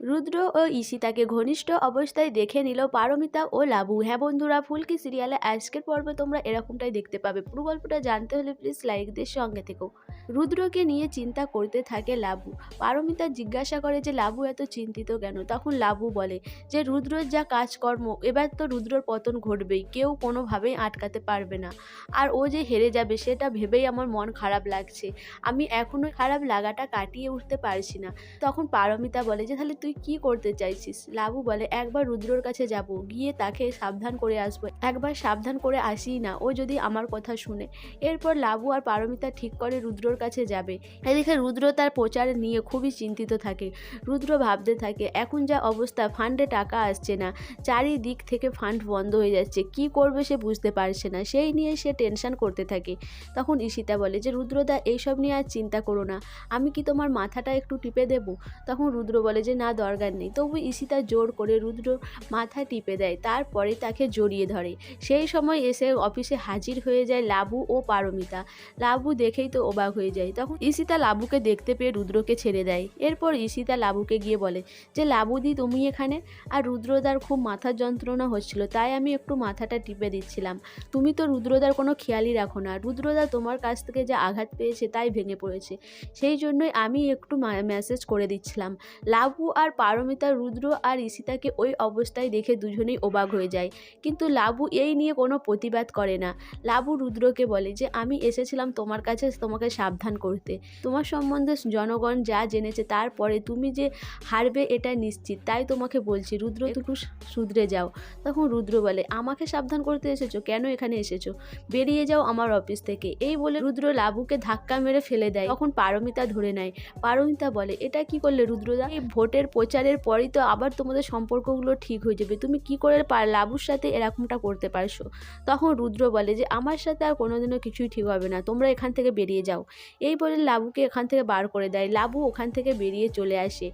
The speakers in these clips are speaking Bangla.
রুদ্র ও ঈশিতাকে ঘনিষ্ঠ অবস্থায় দেখে নিল পারমিতা ও লাবু। হ্যাঁ বন্ধুরা, ফুলকি সিরিয়ালে আজকের পর্বে তোমরা এরকমটাই দেখতে পাবে। পুরো গল্পটা জানতে হলে প্লিজ লাইকদের সঙ্গে থেকো। রুদ্রকে নিয়ে চিন্তা করতে থাকে লাবু। পারমিতা জিজ্ঞাসা করে যে, লাবু, এত চিন্তিত কেন? তখন লাবু বলে যে, রুদ্রর যা কাজকর্ম, এবার তো রুদ্রর পতন ঘটবেই। কেউ কোনোভাবেই আটকাতে পারবে না। আর ও যে হেরে যাবে, সেটা ভেবেই আমার মন খারাপ লাগছে। আমি এখনও খারাপ লাগাটা কাটিয়ে উঠতে পারছি না। তখন পারমিতা বলে যে, তাহলে তুই কি করতে চাইছিস? লাবু বলে, একবার রুদ্রর কাছে যাব। গিয়ে তাকে সাবধান করে আসব। একবার সাবধান করে আসি না। ও যদি আমার কথা শুনে। এরপর লাবু আর পারমিতা ঠিক করে রুদ্রর কাছে যাবে। এদিকে রুদ্র তার প্রচার নিয়ে খুবই চিন্তিত থাকে। রুদ্র ভাবতে থাকে, এখন যা অবস্থা, ফান্ডে টাকা আসছে না। চারিদিক থেকে ফান্ড বন্ধ হয়ে যাচ্ছে। কি করবে সে বুঝতে পারছে না। সেই নিয়ে সে টেনশন করতে থাকে। তখন ঈশিতা বলে যে, রুদ্রদা, এইসব নিয়ে আর চিন্তা করো না। আমি কি তোমার মাথাটা একটু টিপে দেবো? তখন রুদ্র বলে যে, না দরকার নেই। তবু ঈশিতা জোর করে রুদ্র মাথা টিপে দেয়, তারপরে তাকে জড়িয়ে ধরে। সেই সময় এসে অফিসে হাজির হয়ে যায় লাবু ও পারমিতা। লাবু দেখেই তো অবাক হয়ে যায়। তখন ঈশিতা লাবুকে দেখতে পেয়ে রুদ্রকে ছেড়ে দেয়। এরপর ঈশিতা লাবুকে গিয়ে বলে, যে লাবুদি, তুমি এখানে? আর রুদ্রদার খুব মাথার যন্ত্রণা হচ্ছিল, তাই আমি একটু মাথাটা টিপে দিচ্ছিলাম। তুমি তো রুদ্রদার কোনো খেয়ালই রাখো না। রুদ্রদা তোমার কাছ থেকে যে আঘাত পেয়েছে তাই ভেঙে পড়েছে। সেই জন্যই আমি একটু মেসেজ করে দিচ্ছিলাম। লাবু আর পারমিতা, রুদ্র আর ঈশিতাকে ওই অবস্থায় দেখে দুজনেই অবাক হয়ে যায়। কিন্তু লাবু এই নিয়ে কোনো প্রতিবাদ করে না। লাবু রুদ্রকে বলে যে, আমি এসেছিলাম তোমার কাছে, তোমাকে সাবধান করতে। তোমার সম্বন্ধে জনগণ যা জেনেছে তারপরে তুমি যে হারবে এটা নিশ্চিত। তাই তোমাকে বলছি, রুদ্র একটু শুধরে যাও। তখন রুদ্র বলে, আমাকে সাবধান করতে এসেছ? কেন এখানে এসেছ? বেরিয়ে যাও আমার অফিস থেকে। এই বলে রুদ্র লাবুকে ধাক্কা মেরে ফেলে দেয়। তখন পারমিতা ধরে নেয়। পারমিতা বলে, এটা কি করলে রুদ্রদা? এই ভোটের প্রচারের পরই তো আবার তোমাদের সম্পর্কগুলো ঠিক হয়ে যাবে। তুমি কি করে পার, লাবুর সাথে এরকমটা করতে পারছ? তখন রুদ্র বলে যে, আমার সাথে আর কোনোদিনও কিছুই ঠিক হবে না, তোমরা এখান থেকে বেরিয়ে যাও। এই বলে লাবুকে এখান থেকে বার করে দেয়। লাবু ওখান থেকে বেরিয়ে চলে আসে।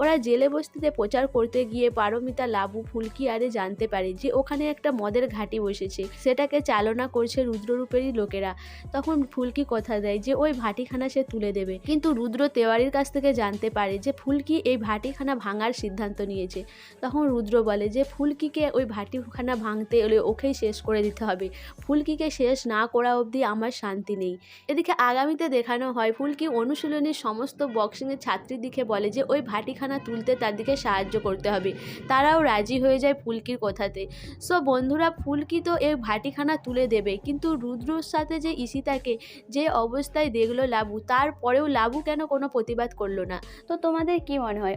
ওরা জেলে বস্তিতে প্রচার করতে গিয়ে পারমিতা, লাবু, ফুলকি আরে জানতে পারে যে, ওখানে একটা মদের ঘাঁটি বসেছে। সেটাকে চালনা করছে রুদ্ররূপেরই লোকেরা। তখন ফুলকি কথা দেয় যে, ওই ভাটিখানা সে তুলে দেবে। কিন্তু রুদ্র তেওয়ারির কাছ থেকে জানতে পারে যে, ফুলকি এই ভাটিখানা ভাঙার সিদ্ধান্ত নিয়েছে। তখন রুদ্র বলে যে, ফুলকিকে ওই ভাটিখানা ভাঙতে হলে ওকেই শেষ করে দিতে হবে। ফুলকিকে শেষ না করা অবধি আমার শান্তি নেই। এদিকে আগামীতে দেখানো হয়, ফুলকি অনুশীলনীর সমস্ত বক্সিংয়ের ছাত্রীর দিকে বলে যে, ওই ভাটিখানা তুলতে তার দিকে সাহায্য করতে হবে। তারাও রাজি হয়ে যায় ফুলকির কথাতে। সো বন্ধুরা, ফুলকি তো এই ভাটিখানা তুলে দেবে, কিন্তু রুদ্রর সাথে যে ঈশিতাকে যে অবস্থায় দেখল লাবু তারপরেও লাবু কেন কোনো প্রতিবাদ করল না? তো তোমাদের কি মনে হয়?